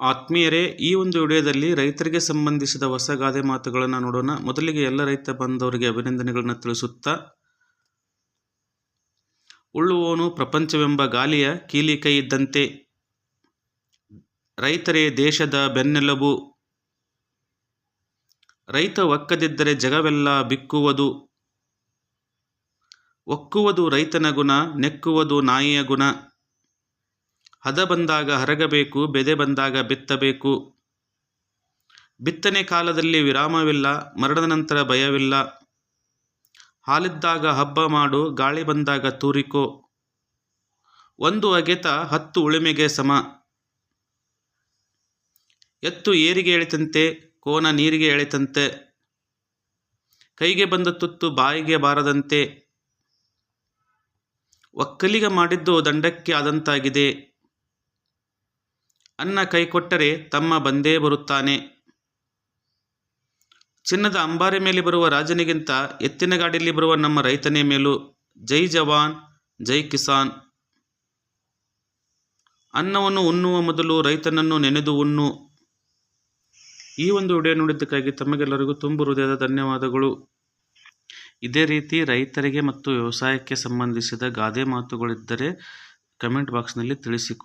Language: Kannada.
ಆತ್ಮೀಯರೇ, ಈ ಒಂದು ವಿಡಿಯೋದಲ್ಲಿ ರೈತರಿಗೆ ಸಂಬಂಧಿಸಿದ ಹೊಸ ಗಾದೆ ಮಾತುಗಳನ್ನು ನೋಡೋಣ. ಮೊದಲಿಗೆ ಎಲ್ಲ ರೈತ ಬಂದವರಿಗೆ ಅಭಿನಂದನೆಗಳನ್ನು ತಿಳಿಸುತ್ತಾ, ಉಳ್ಳುವವನು ಪ್ರಪಂಚವೆಂಬ ಗಾಲಿಯ ಕೀಲಿ ಕೈ ಇದ್ದಂತೆ ರೈತರೇ, ದೇಶದ ಬೆನ್ನೆಲುಬು. ರೈತ ಒಕ್ಕದಿದ್ದರೆ ಜಗವೆಲ್ಲ ಬಿಕ್ಕುವುದು. ಒಕ್ಕುವುದು ರೈತನ ಗುಣ, ನೆಕ್ಕುವುದು ನಾಯಿಯ ಗುಣ. ಹದ ಬಂದಾಗ ಹರಗಬೇಕು, ಬೆದೆ ಬಂದಾಗ ಬಿತ್ತಬೇಕು. ಬಿತ್ತನೆ ಕಾಲದಲ್ಲಿ ವಿರಾಮವಿಲ್ಲ, ಮರಣದ ನಂತರ ಭಯವಿಲ್ಲ. ಹಾಲಿದ್ದಾಗ ಹಬ್ಬ ಮಾಡು, ಗಾಳಿ ಬಂದಾಗ ತೂರಿಕೋ. ಒಂದು ಅಗೆತ, ಹತ್ತು ಉಳುಮೆಗೆ ಸಮ. ಎತ್ತು ಏರಿಗೆ ಎಳೆತಂತೆ, ಕೋನ ನೀರಿಗೆ ಎಳೆತಂತೆ. ಕೈಗೆ ಬಂದ ತುತ್ತು ಬಾಯಿಗೆ ಬಾರದಂತೆ. ಒಕ್ಕಲಿಗ ಮಾಡಿದ್ದು ದಂಡಕ್ಕೆ ಆದಂತಾಗಿದೆ. ಅನ್ನ ಕೈಕೊಟ್ಟರೆ ತಮ್ಮ ಬಂದೇ ಬರುತ್ತಾನೆ. ಚಿನ್ನದ ಅಂಬಾರಿ ಮೇಲೆ ಬರುವ ರಾಜನಿಗಿಂತ ಎತ್ತಿನ ಗಾಡಿಯಲ್ಲಿ ಬರುವ ನಮ್ಮ ರೈತನೇ ಮೇಲೂ ಜೈ ಜವಾನ್, ಜೈ ಕಿಸಾನ್. ಅನ್ನವನ್ನು ಉಣ್ಣುವ ಮೊದಲು ರೈತನನ್ನು ನೆನೆದು ಉಣ್ಣು. ಈ ಒಂದು ವಿಡಿಯೋ ನೋಡಿದ್ದಕ್ಕಾಗಿ ತಮಗೆಲ್ಲರಿಗೂ ತುಂಬ ಹೃದಯದ ಧನ್ಯವಾದಗಳು. ಇದೇ ರೀತಿ ರೈತರಿಗೆ ಮತ್ತು ವ್ಯವಸಾಯಕ್ಕೆ ಸಂಬಂಧಿಸಿದ ಗಾದೆ ಮಾತುಗಳಿದ್ದರೆ ಕಮೆಂಟ್ ಬಾಕ್ಸ್ನಲ್ಲಿ ತಿಳಿಸಿಕೊ